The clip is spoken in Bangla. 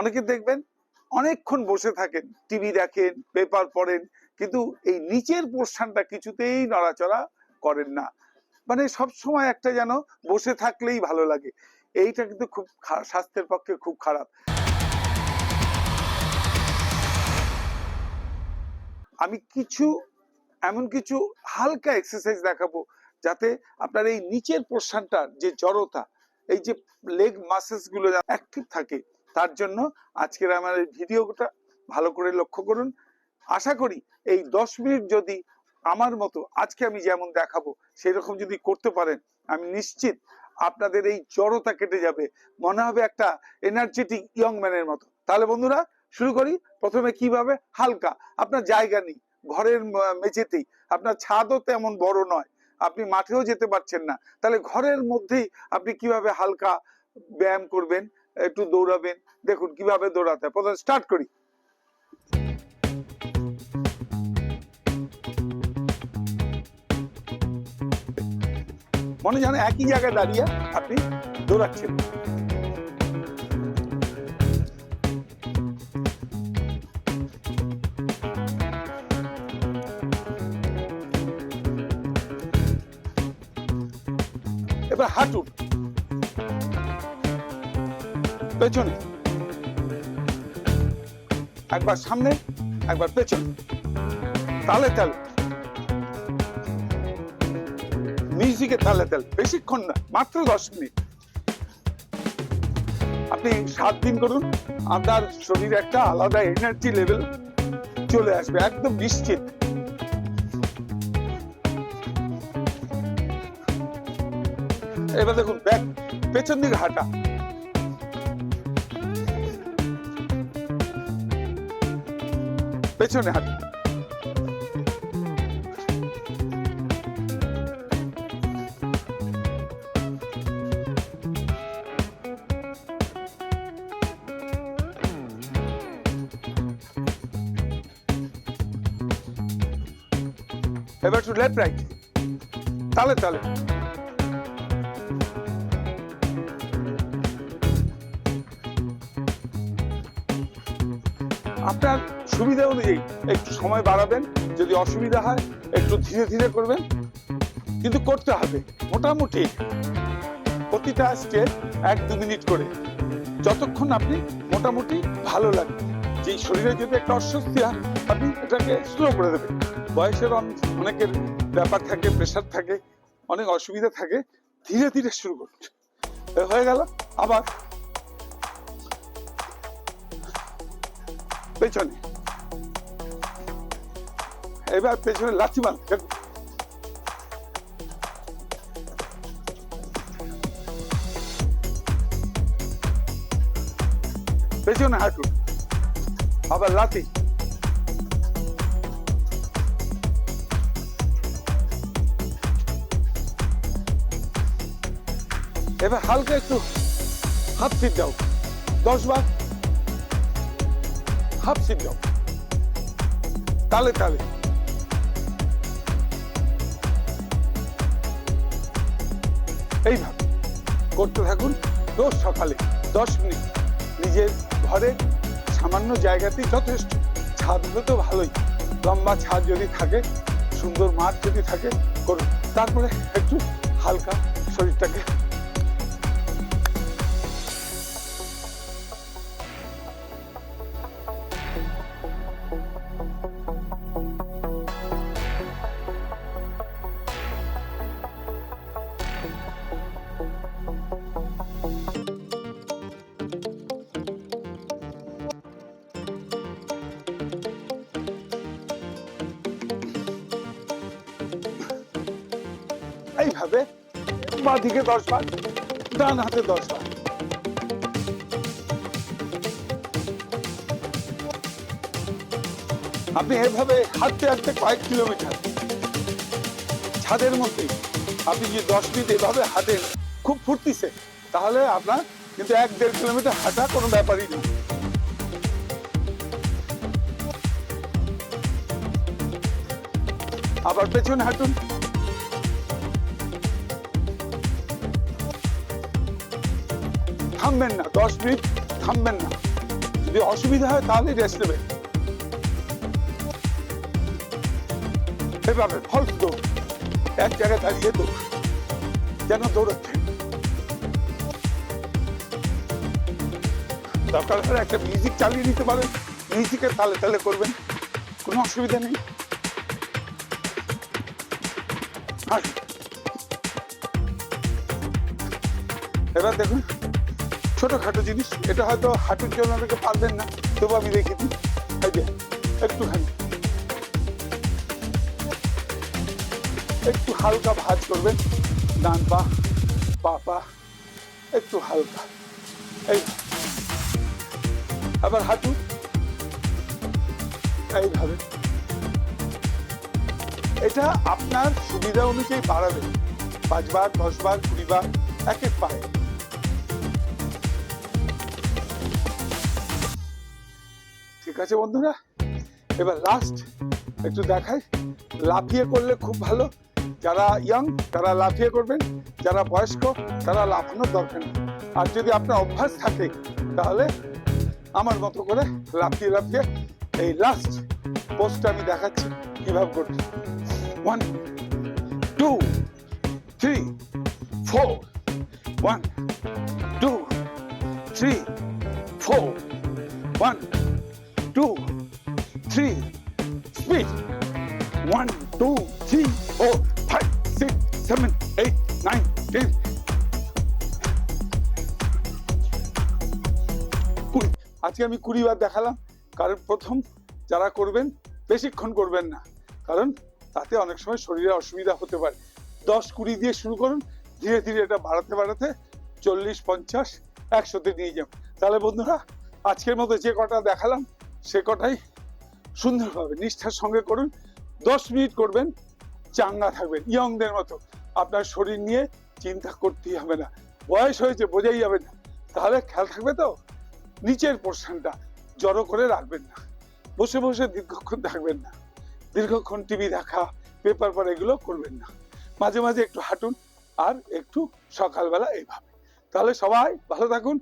অনেকে দেখবেন অনেকক্ষণ বসে থাকেন, টিভি দেখেন পেপার পড়েন, কিন্তু এই নিচের পোর্শনটা কিছুতেই নড়াচড়া করেন না। মানে সব সময় একটা যেন বসে থাকলেই ভালো লাগে। এইটা কিন্তু খুব স্বাস্থ্যের পক্ষে খুব খারাপ। আমি কিছু, এমন কিছু হালকা এক্সারসাইজ দেখাবো যাতে আপনার এই নিচের পোর্শনটার যে জড়তা, এই যে লেগ মাসেলসগুলো অ্যাক্টিভ থাকে, তার জন্য আজকের আমার এই ভিডিওটা ভালো করে লক্ষ্য করুন। আশা করি এই দশ মিনিট যদি আমার মতো আজকে আমি যেমন দেখাবো সেই রকম যদি করতে পারেন, আমি নিশ্চিত আপনাদের এই জড়তা কেটে যাবে। মনে হবে একটা এনার্জেটিক ইয়ং ম্যানের মতো। তাহলে বন্ধুরা শুরু করি। প্রথমে কীভাবে? হালকা। আপনার জায়গা নেই। ঘরের মেঝেতেই। আপনার ছাদও তেমন বড় নয়। আপনি মাঠেও যেতে পারছেন না। তাহলে ঘরের মধ্যেই আপনি কীভাবে হালকা ব্যায়াম করবেন, একটু দৌড়াবেন? দেখুন, কীভাবে দৌড়াতে প্রথমে স্টার্ট করি। মনে যেন একই জায়গায় দাঁড়িয়ে আপনি দৌড়াচ্ছেন। এবার হাঁটুন। পেছনে। একবার সামনে, একবার পেছনে। তালে তালে। মিউজিকে তালে তালে। বেশিক্ষণ না, মাত্র দশ মিনিট। আপনি সাত দিন করুন, আপনার শরীরে একটা আলাদা এনার্জি লেভেল চলে আসবে, একদম নিশ্চিত। এবার দেখুন ব্যাক পেছন দিকে হাঁটা। পেছনে হাঁটা। এবার একটু লেফট রাইট তালে তালে। আপনার সুবিধা অনুযায়ী একটু সময় বাড়াবেন, যদি অসুবিধা হয়, একটু ধীরে ধীরে করবেন। কিন্তু করতে হবে, মোটামুটি। প্রতিটা স্টেপ এক দু মিনিট করে। যতক্ষণ আপনি মোটামুটি ভালো লাগবে। যে শরীরে যদি একটা অস্বস্তি হয়, আপনি এটাকে স্লো করে দেবেন। বয়সের অন- অনেকের ব্যাপার থাকে প্রেশার থাকে, অনেক অসুবিধা থাকে, ধীরে ধীরে শুরু করুন। হয়ে গেল, আবার পেছনে। এবার পেছনে লাথি মার। পেছনে হাঁটুন, আবার লাথি। এবার হালকা একটু হাফ সিট দাও। দশ বার। দাও তালে তালে। এইভাবে করতে থাকুন। রোজ সকালে দশ মিনিট নিজের ঘরে সামান্য জায়গাতেই যথেষ্ট। ছাদ হলে তো ভালোই। লম্বা ছাদ যদি থাকে, সুন্দর মাঠ যদি থাকে, করুন। তারপরে একটু হালকা শরীরটাকে এইভাবে বাঁ দিকে দশ বার ডান হাতে দশ বার আপনি এভাবে হাঁটতে হাঁটতে কয়েক কিলোমিটার। ছাদের মধ্যে আপনি যদি দশ মিনিট এভাবে হাঁটেন, খুব ফুর্তিছে, তাহলে আপনার কিন্তু এক দেড় কিলোমিটার হাঁটা কোনো ব্যাপারই নেই আবার পেছনে হাঁটুন। থামবেন না, দশ মিনিট থামবেন না। যদি অসুবিধা হয় তাহলে রেস্ট নেবেন। এভাবে ফলস দৌড়, এক জায়গায় দাঁড়িয়ে দৌড়, যেন দৌড়াচ্ছেন। দরকার হলে একটা মিউজিক চালিয়ে নিতে পারেন মিউজিকের তালে তালে করবেন, কোনো অসুবিধা নেই। এবার দেখুন ছোটখাটো জিনিস, এটা হয়তো হাঁটুর জন্য অনেকে পারবেন না, তবু আমি রেখে দিই। একটুখানি। একটু হালকা ভাঁজ করবেন। ডান পা পা পা, একটু হালকা। এই আবার হাঁটু এইভাবে। এটা আপনার সুবিধা অনুযায়ী বাড়াবেন। পাঁচবার, দশবার কুড়ি বার এক এক পায়ে। আছে বন্ধুরা, এবার লাস্ট একটু দেখাই। লাফিয়ে করলে খুব ভালো। যারা ইয়াং তারা লাফিয়ে করবেন। যারা বয়স্ক, তারা লাফানোর দরকার আর যদি আপনার অভ্যাস থাকে, তাহলে আমার মতো করে লাফিয়ে লাফিয়ে এই লাস্ট পোস্টটা আমি দেখাচ্ছি কীভাবে করতে one two three four one two three four one two three speed one two three four five six seven eight nine ten কুড়ি। আজকে আমি কুড়ি বার দেখালাম। কারণ প্রথম যারা করবেন, বেশিক্ষণ করবেন না। কারণ তাতে অনেক সময় শরীরে অসুবিধা হতে পারে। দশ কুড়ি দিয়ে শুরু করুন। ধীরে ধীরে এটা বাড়াতে বাড়াতে চল্লিশ, পঞ্চাশ, একশোতে নিয়ে যাবেন তাহলে বন্ধুরা, আজকের মতো যে কটা দেখালাম সে কটাই সুন্দরভাবে নিষ্ঠার সঙ্গে করুন। দশ মিনিট করবেন, চাঙ্গা থাকবেন, ইয়ংদের মতো। আপনার শরীর নিয়ে চিন্তা করতেই হবে না। বয়স হয়েছে, বোঝাই যাবে না। তাহলে খেয়াল থাকবে তো? নিচের পোর্শনটা জড়ো করে রাখবেন না। বসে বসে দীর্ঘক্ষণ থাকবেন না। দীর্ঘক্ষণ টিভি দেখা, পেপার পড়া এগুলো করবেন না। মাঝে মাঝে একটু হাঁটুন আর একটু সকালবেলা এইভাবে তাহলে সবাই ভালো থাকুন।